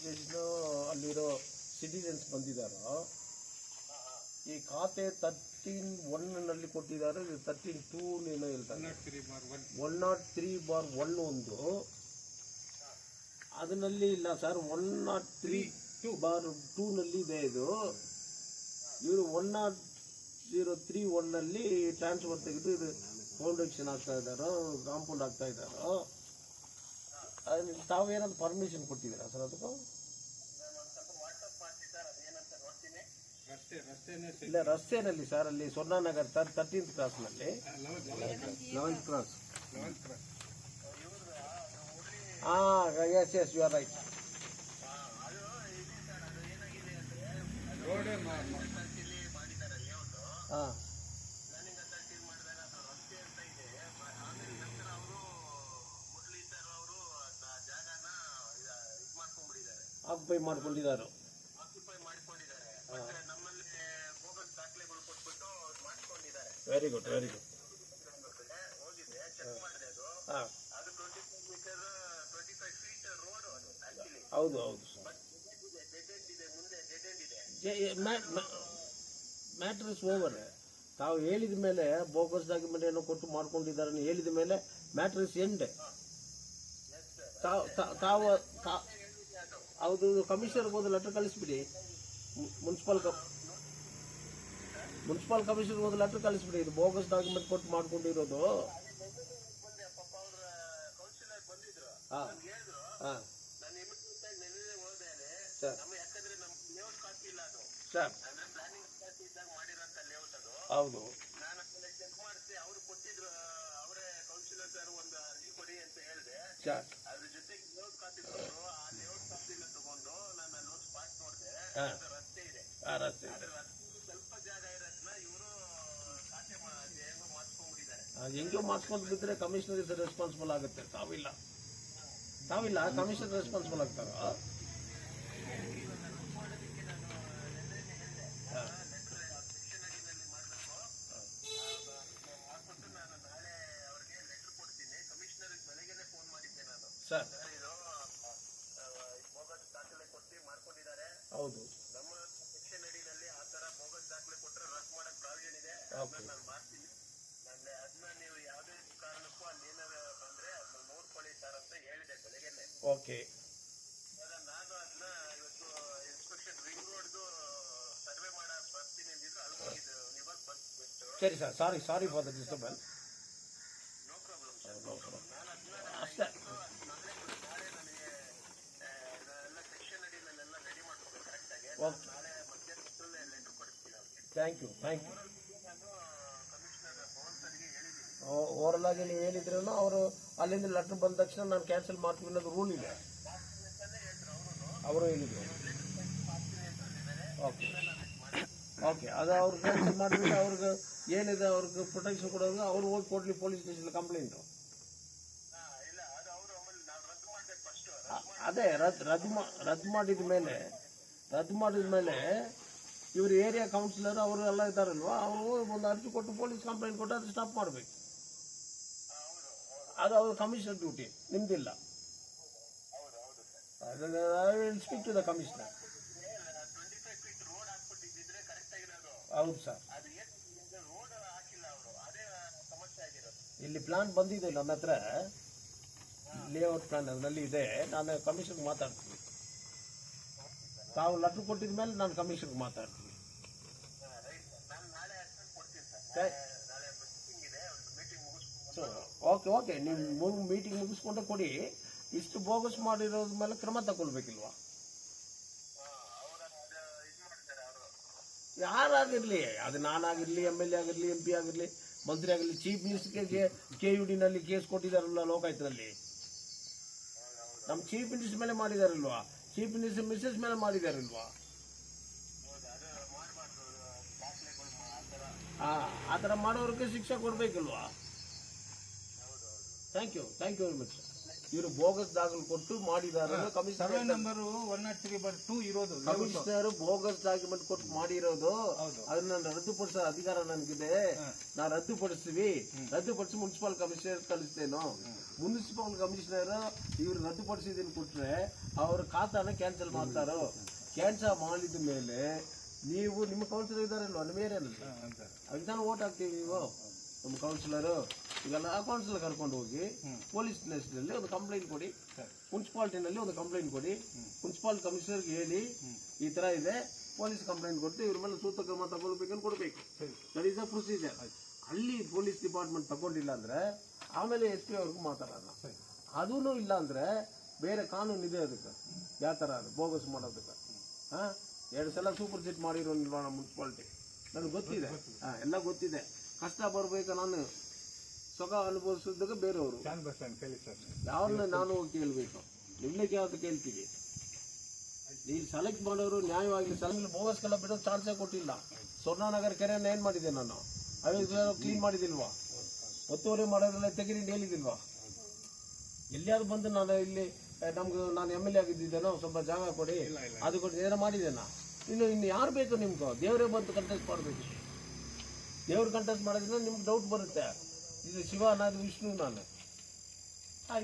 Station ಅಲ್ಲಿರೋ citizens ಬಂದಿದ್ದಾರೋ? ಈ ಖಾತೆ ತರ್ಟೀನ್ ಒನ್ನಲ್ಲಿ ಕೊಟ್ಟಿದ್ದಾರೆ. ತರ್ಟೀನ್ ಟೂ ಏನೋ ಹೇಳ್ತಾರೆ. One naught three bar one ಒಂದು. ಅದರಲ್ಲಿ ಇಲ್ಲ sir one naught three bar ಟೂನಲ್ಲಿ ಇದೆ ಇದು. ಇವರು ಒನ್ ನಾಟ್ ಜೀರೋ ತ್ರೀ ಒನ್ನಲ್ಲಿ ಟ್ರಾನ್ಸ್ಫರ್ ತೆಗೆದು ಇದು ಫೌಂಡೇಶನ್ ಆಗ್ತಾ ಇದ್ದಾರೋ ಕಾಂಪೌಂಡ್ ಆಗ್ತಾ ಇದ್ದಾರೋ? ತಾವೇನಾದ್ರು ಪರ್ಮಿಷನ್ ಕೊಟ್ಟಿದ್ದೀರಾ ಸರ್ ಅದಕ್ಕೂ? ಇಲ್ಲ ರಸ್ತೆನಲ್ಲಿ ಸರ್ ಅಲ್ಲಿ ಸ್ವರ್ಣನಗರ್ ತರ್ ತರ್ಟೀನ್ತ್ ಕ್ರಾಸ್ನಲ್ಲಿ ಲೆವೆಂತ್ ಕ್ರಾಸ್ ಹಾಂ yes yes you are right ಹಾಂ. ಆಕ್ಯುಪೈ ಮಾಡ್ಕೊಂಡಿದ್ದಾರೆ. ವೆರಿ ಗುಡ್ ವೆರಿ ಗುಡ್ ಹಾಂ. ಹೌದು ಹೌದು ಮ್ಯಾಟ್ರಸ್ ಓವರ್ ತಾವು ಹೇಳಿದ ಮೇಲೆ ಬೋಗಸ್ ಡಾಕ್ಯುಮೆಂಟ್ ಏನೋ ಕೊಟ್ಟು ಮಾಡ್ಕೊಂಡಿದ್ದಾರೆ ಹೇಳಿದ ಮೇಲೆ ಮ್ಯಾಟ್ರಸ್ ಎಂಡ್ ತಾವು ತಾವು ಹೌದು ಕಮಿಷನರ್ಗೆ ಒಂದು ಲೆಟರ್ ಕಳಿಸ್ಬಿಡಿ. ಮುನ್ಸಿಪಲ್ ಕಪ್ ಮುನ್ಸಿಪಲ್ ಕಮಿಷನರ್ಗೆ ಒಂದು ಲೆಟರ್ ಕಳಿಸ್ಬಿಡಿ. ಇದು ಬೋಗಸ್ ಡಾಕ್ಯುಮೆಂಟ್ ಕೊಟ್ಟು ಮಾಡ್ಕೊಂಡಿರೋದು. ಹಾಂ ಸರ್. ಹೌದು. ಸರ್. ಹಾಂ ರಸ್ತೆ ಹೆಂಗೋ ಮಾಡಿಸ್ಕೊಂಡು ಬಿದ್ದರೆ ಕಮಿಷನರ್ ರೆಸ್ಪಾನ್ಸಿಬಲ್ ಆಗುತ್ತೆ ತಾವಿಲ್ಲ ತಾವಿಲ್ಲ ಕಮಿಷನರ್ ರೆಸ್ಪಾನ್ಸಿಬಲ್ ಆಗ್ತಾರ ಸರ್ ಓಕೆ ಸರಿ sir sorry sorry for the disturbance ಅಷ್ಟೇ. Okay thank you thank you overall ಆಗಿ ನೀವು ಹೇಳಿದ್ರೂ ಅವರು ಅಲ್ಲಿಂದ ಲೆಟರ್ ಬಂದ ತಕ್ಷಣ ನಾನು ಕ್ಯಾನ್ಸಲ್ ಮಾಡ್ತೀವಿ ಅನ್ನೋದು ರೂಲ್ ಇದೆ ಅವರು ಏನಿದ್ರು ಓಕೆ ಓಕೆ ಅದು ಅವ್ರು ಕ್ಯಾನ್ಸಲ್ ಮಾಡಿಬಿಟ್ಟು ಅವ್ರಿಗೆ ಏನಿದೆ ಅವ್ರಿಗೆ ಪ್ರೊಟೆಕ್ಷನ್ ಕೊಡೋದು ಅವ್ರು ಹೋಗಿ ಕೊಡಲಿ ಪೊಲೀಸ್ ಸ್ಟೇಷನ್ ಕಂಪ್ಲೇಂಟು ಅದೇ ರದ್ದು ರದ್ದು ಮಾ ರದ್ದು ಮಾಡಿದ ಮೇಲೆ ರದ್ದು ಮಾಡಿದ ಮೇಲೆ ಇವರು ಏರಿಯಾ ಕೌನ್ಸಿಲರ್ ಅವರು ಎಲ್ಲ ಇದ್ದಾರಲ್ವ, ಅವರು ಒಂದು ಅರ್ಜಿ ಕೊಟ್ಟು ಪೊಲೀಸ್ ಕಂಪ್ಲೇಂಟ್ ಕೊಟ್ಟು ಅದು ಸ್ಟಾಪ್ ಮಾಡಬೇಕು. ಅದು ಅವ್ರ ಕಮಿಷನರ್ ಡ್ಯೂಟಿ ನಿಮ್ದಿಲ್ಲ. ಸ್ಪೀಕ್ ಟು ದ ಕಮಿಷನರ್ ಹೌದು ಸರ್ ಇಲ್ಲಿ ಪ್ಲಾನ್ ಬಂದಿದೆ ನನ್ನ ಹತ್ರ. ಲೇಔಟ್ ಪ್ಲಾನ್ ಅದರಲ್ಲಿ ಇದೆ. ನಾನು ಕಮಿಷನ್ಗೆ ಮಾತಾಡ್ತೀನಿ. ತಾವು ಲೆಟ್ರ್ ಕೊಟ್ಟಿದ ಮೇಲೆ ನಾನು ಕಮಿಷನ್ಗೆ ಮಾತಾಡ್ತೀನಿ. ಸೊ ಓಕೆ ಓಕೆ ನೀವು ಮೀಟಿಂಗ್ ಮುಗಿಸ್ಕೊಂಡೆ ಕೊಡಿ. ಇಷ್ಟು ಬೋಗಸ್ ಮಾಡಿರೋದ್ರ ಮೇಲೆ ಕ್ರಮ ತಗೊಳ್ಬೇಕಿಲ್ವಾ? ಯಾರಾಗಿರಲಿ? ಅದು ನಾನಾಗಿರಲಿ ಎಂ ಎಲ್ ಎ ಆಗಿರಲಿ ಎಂ ಪಿ ಆಗಿರಲಿ, ಮಂತ್ರಿ ಆಗಿರಲಿ ಚೀಫ್ ಮಿನಿಸ್ಟರ್ಗೆ ಕೆ ಯು ಡಿನಲ್ಲಿ ಕೇಸ್ ಕೊಟ್ಟಿದ್ದಾರಲ್ಲ ಲೋಕಾಯುಕ್ತದಲ್ಲಿ ನಮ್ಮ ಚೀಫ್ ಮಿನಿಸ್ಟರ್ ಮೇಲೆ ಮಾಡಿದಾರಲ್ವಾ? ಚೀಫ್ ಮಿನಿಸ್ಟರ್ ಮಿಸಸ್ ಮೇಲೆ ಮಾಡಿದಾರಲ್ವಾ? ಆ ಆ ಥರ ಮಾಡೋರಿಗೆ ಶಿಕ್ಷೆ ಕೊಡಬೇಕಲ್ವಾ? Thank you thank you very much ಇವರು ಬೋಗಸ್ ದಾಖಲು ಕೊಟ್ಟು ಮಾಡಿದ್ದಾರೆ survey commissioner number one naught three bar two ಇರೋದು ಕಮಿಷನರ್ ಬೋಗಸ್ ಡಾಕ್ಯುಮೆಂಟ್ ಕೊಟ್ಟು ಮಾಡಿರೋದು. ಹೌದು. ಅದನ್ನ ರದ್ದುಪಡಿಸೋ ಅಧಿಕಾರ ನನಗಿದೆ. ನಾ ರದ್ದುಪಡಿಸ್ತೀವಿ. ರದ್ದುಪಡಿಸಿ ಮುನ್ಸಿಪಲ್ ಕಮಿಷನರ್ ಕಳಿಸ್ತೇನು. ಮುನ್ಸಿಪಲ್ ಕಮಿಷನರ್ ಇವ್ರು ರದ್ದುಪಡಿಸಿದೀನಿ ಕೊಟ್ರೆ ಅವ್ರ ಖಾತಾನ ಕ್ಯಾನ್ಸಲ್ ಮಾಡ್ತಾರೋ. ಕ್ಯಾನ್ಸಲ್ ಮಾಡಿದ ಮೇಲೆ ನೀವು ನಿಮ್ಮ ಕೌನ್ಸಿಲರ್ ಇದಾರಲ್ವಾ? ನಿಮ್ಮ ಏರಿಯಾದಲ್ಲಿ? ಅದಕ್ಕೆ ನಾನು ಓಟ್ ಹಾಕ್ತೀವಿ ನೀವು. ನಮ್ಮ ಕೌನ್ಸಿಲರು ಈಗ ಆ ಕೌನ್ಸಿಲರ್ ಕರ್ಕೊಂಡು ಹೋಗಿ ಪೊಲೀಸ್ ಸ್ಟೇಷನಲ್ಲಿ ಒಂದು ಕಂಪ್ಲೇಂಟ್ ಕೊಡಿ. ಮುನ್ಸಿಪಾಲ್ಟಿನಲ್ಲಿ ಒಂದು ಕಂಪ್ಲೇಂಟ್ ಕೊಡಿ. ಮುನ್ಸಿಪಾಲ್ ಕಮಿಷನರ್ಗೆ ಹೇಳಿ ಈ ಥರ ಇದೆ ಪೊಲೀಸ್ ಕಂಪ್ಲೇಂಟ್ ಕೊಟ್ಟು ಇವ್ರ ಮೇಲೆ ಸೂಕ್ತ ಕ್ರಮ ತಗೊಳ್ಬೇಕಂತ ಕೊಡಬೇಕು. ದಟ್ ಈಸ್ ಅ ಪ್ರೊಸೀಜರ್ ಅಲ್ಲಿ ಪೊಲೀಸ್ ಡಿಪಾರ್ಟ್ಮೆಂಟ್ ತಗೊಂಡಿಲ್ಲ ಅಂದರೆ ಆಮೇಲೆ ಎಸ್ ಪಿ ಅವ್ರಿಗೂ ಮಾತಾಡೋಣ. ಅದೂ ಇಲ್ಲ ಅಂದರೆ ಬೇರೆ ಕಾನೂನು ಇದೆ ಅದಕ್ಕೆ. ಯಾವ ಥರ ಅದು? ಬೋಗಸ್ ಮಾಡೋದಕ್ಕೆ. ಹಾಂ? ಎರಡು ಸಲ ಸೂಪರ್ ಸೀಟ್ ಮಾಡಿರೋ ಮುನ್ಸಿಪಾಲ್ಟಿ. ನನಗೆ ಗೊತ್ತಿದೆ. ಹಾಂ ಎಲ್ಲ ಗೊತ್ತಿದೆ. ಕಷ್ಟ ಬರಬೇಕು ನಾನು. ಸುಖ ಅನುಭವಿಸಿದಾಗ ಬೇರೆಯವರು. ಯಾರನ್ನ ನಾನು ಹೋಗಿ ಕೇಳಬೇಕು. ನಿಮ್ಮನ್ನ ಯಾವ್ದು ಕೇಳ್ತೀವಿ. ನೀವು ಸೆಲೆಕ್ಟ್ ಮಾಡೋರು ನ್ಯಾಯವಾಗಿ ಸೆಲೆಕ್ಟ್ ಬೋಗಸ್ಗೆಲ್ಲ ಬಿಡೋ ಚಾನ್ಸೇ ಕೊಟ್ಟಿಲ್ಲ. ಸ್ವರ್ಣನಗರ ಕೆರೆಯನ್ನು ಏನು ಮಾಡಿದೆ ನಾನು? ಐವತ್ತು ಕ್ಲೀನ್ ಮಾಡಿದಿಲ್ವಾ? ಒತ್ತುವರಿ ಮಾಡೋರೆಲ್ಲ ತೆಗೀರಿ ಹೇಳಿದಿಲ್ವಾ? ಎಲ್ಲಿಯಾದ್ರು ಬಂದು ನಾನು ಇಲ್ಲಿ ನಮ್ಗೆ ನಾನು ಎಂ ಎಲ್ ಎ ಆಗಿದ್ದೇನೋ ಸ್ವಲ್ಪ ಜಾಗ ಕೊಡಿ. ಅದು ಕೊಟ್ಟು ಏನೋ ಮಾಡಿದ್ದೇನಾ ಇನ್ನು ಇನ್ನು ಯಾರು ಬೇಕು ನಿಮ್ಗೆ? ದೇವರೇ ಬಂದು ಕಂಟೆಸ್ಟ್ ಮಾಡಬೇಕು. ದೇವ್ರು ಕಂಟೆಸ್ಟ್ ಮಾಡೋದ್ರಿಂದ ನಿಮ್ಗೆ ಡೌಟ್ ಬರುತ್ತೆ. ಇದು ಶಿವ ಅನ್ನೋದು ವಿಷ್ಣು, ನಾನು.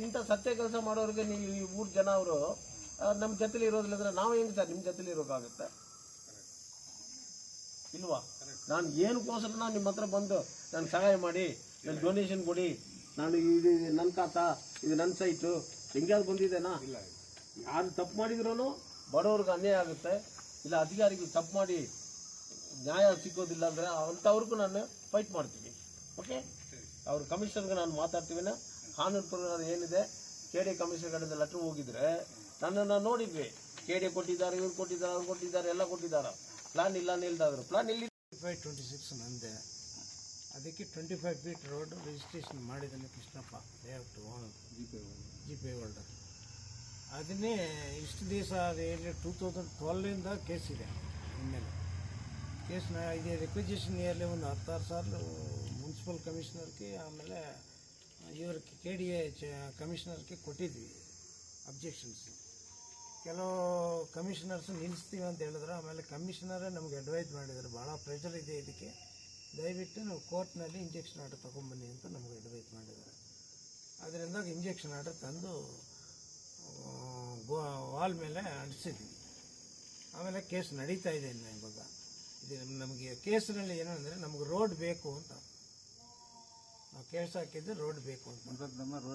ಇಂಥ ಸತ್ಯ ಕೆಲಸ ಮಾಡೋರಿಗೆ ನೀವು ಈ ಊರು ಜನ ಅವರು ನಮ್ಮ ಜೊತೆಲಿ ಇರೋದಿಲ್ಲಂದ್ರೆ ನಾವು ಹೆಂಗೆ ಸರ್ ನಿಮ್ಮ ಜೊತೆಲಿ ಇರೋಕ್ಕಾಗುತ್ತೆ ಇಲ್ವಾ? ನಾನು ಏನಕ್ಕೋಸ್ಕರ ನಾನು ನಿಮ್ಮ ಹತ್ರ ಬಂದು ನನಗೆ ಸಹಾಯ ಮಾಡಿ ನನ್ನ ಡೊನೇಷನ್ ಕೊಡಿ, ನಾನು ಇದು ನನ್ನ ಖಾತಾ, ಇದು ನನ್ನ ಸೈಟು ಹೆಂಗ್ಯಾವ್ದು ಬಂದಿದ್ದೇನಾ ಯಾರು ತಪ್ಪು ಮಾಡಿದ್ರೂ ಬಡವ್ರಿಗೆ ಅನ್ಯಾಯ ಆಗುತ್ತೆ. ಇಲ್ಲ, ಅಧಿಕಾರಿಗಳು ತಪ್ಪು ಮಾಡಿ ನ್ಯಾಯ ಸಿಗೋದಿಲ್ಲ ಅಂದರೆ ಅಂಥವ್ರಿಗೂ ನಾನು ಫೈಟ್ ಮಾಡ್ತೀನಿ ಓಕೆ ಅವ್ರ ಕಮಿಷನ್ಗೆ ನಾನು ಮಾತಾಡ್ತೀವಿನ, ಕಾನೂನು ಪ್ರಕಾರ ಏನಿದೆ ಕೆ ಡಿ ಕಮಿಷನ್ ಕಡೆಯಿಂದ ಲೆಟ್ರ್ ಹೋಗಿದ್ರೆ ನನ್ನನ್ನು ನೋಡಿದ್ವಿ. ಕೆ ಡಿ ಕೊಟ್ಟಿದ್ದಾರೆ, ಇವ್ರು ಕೊಟ್ಟಿದ್ದಾರೆ, ಅವ್ರು ಕೊಟ್ಟಿದ್ದಾರೆ, ಎಲ್ಲ ಕೊಟ್ಟಿದ್ದಾರೆ. ಪ್ಲಾನ್ ಇಲ್ಲ ನಿಲ್ದಾದ್ರು ಪ್ಲಾನ್ ಇಲ್ಲಿ ಫೈವ್ ಟ್ವೆಂಟಿ ಸಿಕ್ಸ್ ನಂದೆ. ಅದಕ್ಕೆ twenty five feet road registration ಮಾಡಿದ್ದಾನೆ Krishnappa layout G P holder ಅದನ್ನೇ ಇಷ್ಟು ದಿವಸ ಅದೇನು ಟೂ ತೌಸಂಡ್ ಟ್ವೆಲ್ಲಿಂದ ಕೇಸ್ ಇದೆ ಇನ್ಮೇಲೆ. ಕೇಸ್ನ ಇದು. ರಿಕ್ವಿಜೇಷನ್ ಇಯರ್ಲಿ ಒಂದು ಹತ್ತಾರು ಸಾರ್ಲು ಮುನ್ಸಿಪಲ್ ಕಮಿಷನರ್ಗೆ ಆಮೇಲೆ ಇವ್ರ ಕೆ ಡಿ ಎ ಚ ಕಮಿಷನರ್ಗೆ ಕೊಟ್ಟಿದ್ವಿ ಅಬ್ಜೆಕ್ಷನ್ಸ್ ಕೆಲವು ಕಮಿಷನರ್ಸ್ ನಿಲ್ಲಿಸ್ತೀವಿ ಅಂತ ಹೇಳಿದ್ರು. ಆಮೇಲೆ ಕಮಿಷನರೇ ನಮಗೆ ಅಡ್ವೈಸ್ ಮಾಡಿದ್ದಾರೆ ಭಾಳ ಪ್ರೆಷರ್ ಇದೆ ಇದಕ್ಕೆ. ದಯವಿಟ್ಟು ನಾವು ಕೋರ್ಟ್ನಲ್ಲಿ ಇಂಜೆಕ್ಷನ್ ಆರ್ಡರ್ ತೊಗೊಂಬನ್ನಿ ಅಂತ ನಮಗೆ ಅಡ್ವೈಸ್ ಮಾಡಿದ್ದಾರೆ. ಅದರಿಂದ ಇಂಜೆಕ್ಷನ್ ಆರ್ಡರ್ ತಂದು ಗೋ ವಾಲ್ ಮೇಲೆ ಅಂಟಿಸಿದ್ವಿ. ಆಮೇಲೆ ಕೇಸ್ ನಡೀತಾ ಇದೆ ಇನ್ನು ಇವಾಗ. ಇದು. ನಮಗೆ ಕೇಸಿನಲ್ಲಿ ಅಂದರೆ ನಮಗೆ ರೋಡ್ ಬೇಕು ಅಂತ. ನಾವು ಕೇಸ್ ಹಾಕಿದ್ದು ರೋಡ್ ಬೇಕು ಅಂತ.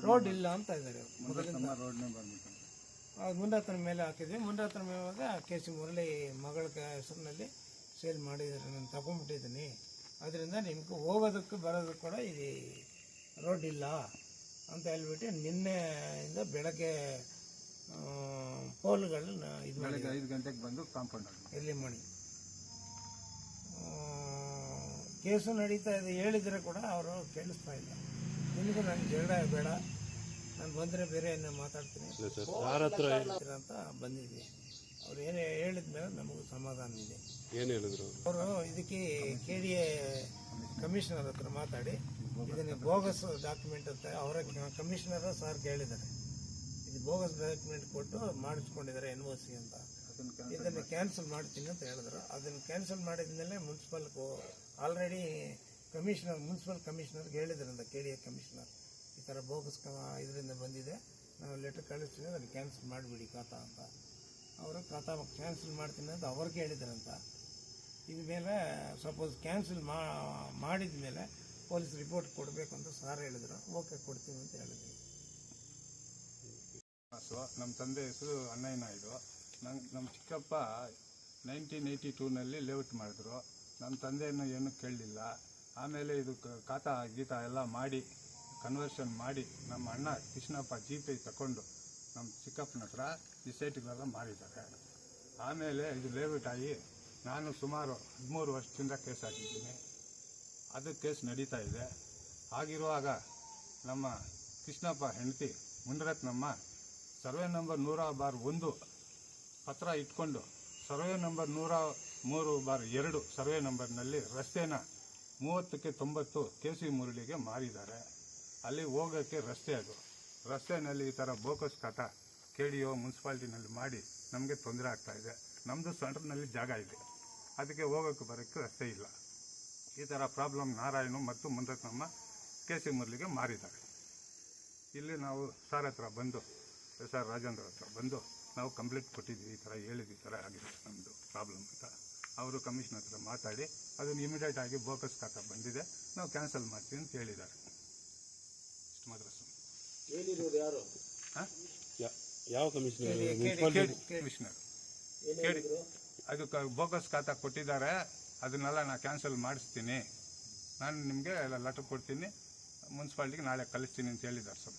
ರೋಡ್ ಇಲ್ಲ ಅಂತ ಇದ್ದಾರೆ ಅದು ಮುಂದಾತನ ಮೇಲೆ ಹಾಕಿದ್ವಿ. ಮುಂದಾತನ ಮೇಲೆ ಕೆ ಸಿ ಮುರಳಿ ಮಗಳ ಹೆಸರಿನಲ್ಲಿ ಸೇಲ್ ಮಾಡಿದ್ದಾರೆ. ನಾನು ತಗೊಂಡ್ಬಿಟ್ಟಿದ್ದೀನಿ. ಅದರಿಂದ ನಿಮ್ಗೆ ಹೋಗೋದಕ್ಕೆ ಬರೋದಕ್ಕೆ ಕೂಡ ಇದು ರೋಡ್ ಇಲ್ಲ ಅಂತ ಹೇಳ್ಬಿಟ್ಟು ನಿನ್ನೆಯಿಂದ ಬೆಳಗ್ಗೆ ಪೋಲ್ಗಳನ್ನ ಇದು ಐದು ಗಂಟೆಗೆ ಬಂದು ಕಾಂಪೌಂಡ್ ಎಲ್ಲಿ ಮಾಡಿ ಕೇಸು ನಡೀತಾ ಇದೆ ಹೇಳಿದರೆ ಕೂಡ ಅವರು ಕೇಳಿಸ್ತಾ ಇಲ್ಲ. ನಿಮಗೂ ನನಗೆ ಜಗಳ ಬೇಡ. ನಾನು ಬಂದರೆ ಬೇರೆ ಏನೋ ಮಾತಾಡ್ತೀನಿ. ಅಂತ ಬಂದಿದ್ವಿ. ಅವ್ರು ಏನೇ ಹೇಳಿದ ಮೇಲೆ ನಮಗೂ ಸಮಾಧಾನ ಇದೆ. ಏನು ಹೇಳಿದ್ರು ಅವರು? ಇದಕ್ಕೆ ಕೆ ಡಿ ಎ ಕಮಿಷನರ್ ಹತ್ರ ಮಾತಾಡಿ ಇದನ್ನು ಬೋಗಸ್ ಡಾಕ್ಯುಮೆಂಟ್ ಅಂತ ಅವರ ಕಮಿಷನರ್ ಸರ್ ಕೇಳಿದ್ದಾರೆ. ಇದು ಬೋಗಸ್ ಡಾಕ್ಯುಮೆಂಟ್ ಕೊಟ್ಟು ಮಾಡಿಸ್ಕೊಂಡಿದ್ದಾರೆ ಎನ್ ಒ ಸಿ ಅಂತ. ಇದನ್ನು ಕ್ಯಾನ್ಸಲ್ ಮಾಡ್ತೀನಿ ಅಂತ ಹೇಳಿದ್ರು. ಅದನ್ನು ಕ್ಯಾನ್ಸಲ್ ಮಾಡಿದ್ಮೇಲೆ ಮುನ್ಸಿಪಲ್ ಆಲ್ರೆಡಿ ಕಮಿಷನರ್ ಮುನ್ಸಿಪಲ್ ಕಮಿಷನರ್ಗೆ ಹೇಳಿದ್ರಂತ ಕೆ ಡಿ ಎ ಕಮಿಷನರ್ ಈ ಥರ ಬೋಗಸ್ ಕ ಇದರಿಂದ ಬಂದಿದೆ. ನಾವು ಲೆಟರ್ ಕಳಿಸ್ತೀನಿ ಅದನ್ನು ಕ್ಯಾನ್ಸಲ್ ಮಾಡಿಬಿಡಿ ಖಾತಾ ಅಂತ. ಅವರು ಖಾತಾ ಕ್ಯಾನ್ಸಲ್ ಮಾಡ್ತೀನಿ ಅಂತ ಅವ್ರಿಗೆ ಹೇಳಿದ್ರಂತ. ಇದ ಮೇಲೆ ಸಪೋಸ್ ಕ್ಯಾನ್ಸಲ್ ಮಾಡಿದ ಮೇಲೆ ಪೊಲೀಸ್ ರಿಪೋರ್ಟ್ ಕೊಡಬೇಕು ಅಂತ ಸಾರ್ ಹೇಳಿದ್ರು. ಓಕೆ ಕೊಡ್ತೀನಿ ಅಂತ ಹೇಳಿದ್ವಿ ನಮ್ಮ ತಂದೆ ಹೆಸರು ಅಣ್ಣಯ್ಯ ನಾಯ್ಡು ನಂಗೆ ನಮ್ಮ ಚಿಕ್ಕಪ್ಪ ನೈನ್ಟೀನ್ ಏಯ್ಟಿ ಟೂನಲ್ಲಿ ಲೇಔಟ್ ಮಾಡಿದ್ರು. ನಮ್ಮ ತಂದೆಯನ್ನು ಏನು ಕೇಳಲಿಲ್ಲ. ಆಮೇಲೆ ಇದು ಕಾತ ಗೀತ ಎಲ್ಲ ಮಾಡಿ ಕನ್ವರ್ಷನ್ ಮಾಡಿ ನಮ್ಮ ಅಣ್ಣ ಕೃಷ್ಣಪ್ಪ ಜಿ ಪೇ ತಗೊಂಡು ನಮ್ಮ ಚಿಕ್ಕಪ್ಪನ ಹತ್ರ ಈ ಸೈಟ್ಗಳೆಲ್ಲ ಮಾರಿದ್ದಾರೆ ಆಮೇಲೆ ಇದು ಲೇಔಟ್ ಆಗಿ ನಾನು ಸುಮಾರು ಹದಿಮೂರು ವರ್ಷದಿಂದ ಕೇಸ್ ಹಾಕಿದ್ದೀನಿ. ಅದು ಕೇಸ್ ನಡೀತಾ ಇದೆ. ಆಗಿರುವಾಗ ನಮ್ಮ ಕೃಷ್ಣಪ್ಪ ಹೆಂಡತಿ ಮುನಿರತ್ನಮ್ಮ ಸರ್ವೆ ನಂಬರ್ ನೂರ ಬಾರ್ ಒಂದು ಪತ್ರ ಇಟ್ಕೊಂಡು ಸರ್ವೆ ನಂಬರ್ ನೂರ ಮೂರು ಬಾರ್ ಎರಡು ಸರ್ವೆ ನಂಬರ್ನಲ್ಲಿ ರಸ್ತೆನ ಮೂವತ್ತಕ್ಕೆ ತೊಂಬತ್ತು ಕೆ ಸಿ ಮುರಳಿಗೆ ಮಾರಿದ್ದಾರೆ. ಅಲ್ಲಿ ಹೋಗೋಕ್ಕೆ ರಸ್ತೆ ಅದು. ರಸ್ತೆನಲ್ಲಿ ಈ ಥರ ಬೋಕಸ್ ಕಟ ಕೆ ಡಿ ಒ ಮುನ್ಸಿಪಾಲ್ಟಿನಲ್ಲಿ ಮಾಡಿ ನಮಗೆ ತೊಂದರೆ ಆಗ್ತಾ ಇದೆ. ನಮ್ಮದು ಸೆಂಟ್ರ್ನಲ್ಲಿ ಜಾಗ ಇದೆ. ಅದಕ್ಕೆ ಹೋಗೋಕ್ಕೆ ಬರೋಕ್ಕೆ ರಸ್ತೆ ಇಲ್ಲ. ಈ ಥರ ಪ್ರಾಬ್ಲಮ್ ನಾರಾಯಣ ಮತ್ತು ಮುಂದಕ್ಕಮ್ಮ ಕೆ ಸಿ ಮುರಳಿಗೆ ಮಾರಿದ್ದಾರೆ. ಇಲ್ಲಿ ನಾವು ಸಾರ್ ಹತ್ರ ಬಂದು, ಎಸ್ ಆರ್ ರಾಜೇಂದ್ರ ಹತ್ರ ಬಂದು ನಾವು ಕಂಪ್ಲೇಂಟ್ ಕೊಟ್ಟಿದ್ವಿ ಈ ಥರ ಹೇಳಿದ್ವಿ ಈ ಥರ ಆಗಿದೆ ನಮ್ಮದು ಪ್ರಾಬ್ಲಮ್ ಅಂತ. ಅವರು ಕಮಿಷನ್ ಹತ್ರ ಮಾತಾಡಿ ಅದನ್ನು ಇಮಿಡಿಯೇಟ್ ಆಗಿ ಬೋಕಸ್ ಕಾಕ ಬಂದಿದೆ. ನಾವು ಕ್ಯಾನ್ಸಲ್ ಮಾಡ್ತೀವಿ ಅಂತ ಹೇಳಿದ್ದಾರೆ. ಇಷ್ಟು ಮಾತ್ರ ಕೇಳಿ ಅದು ಬೋಕಸ್ ಖಾತಾ ಕೊಟ್ಟಿದ್ದಾರೆ. ಅದನ್ನೆಲ್ಲ ನಾನು ಕ್ಯಾನ್ಸಲ್ ಮಾಡಿಸ್ತೀನಿ. ನಾನು ನಿಮಗೆ ಎಲ್ಲ ಲೆಟರ್ ಕೊಡ್ತೀನಿ. ಮುನ್ಸಿಪಾಲ್ಟಿಗೆ ನಾಳೆ ಕಳಿಸ್ತೀನಿ ಅಂತ ಹೇಳಿದ್ದಾರೆ ಸರ್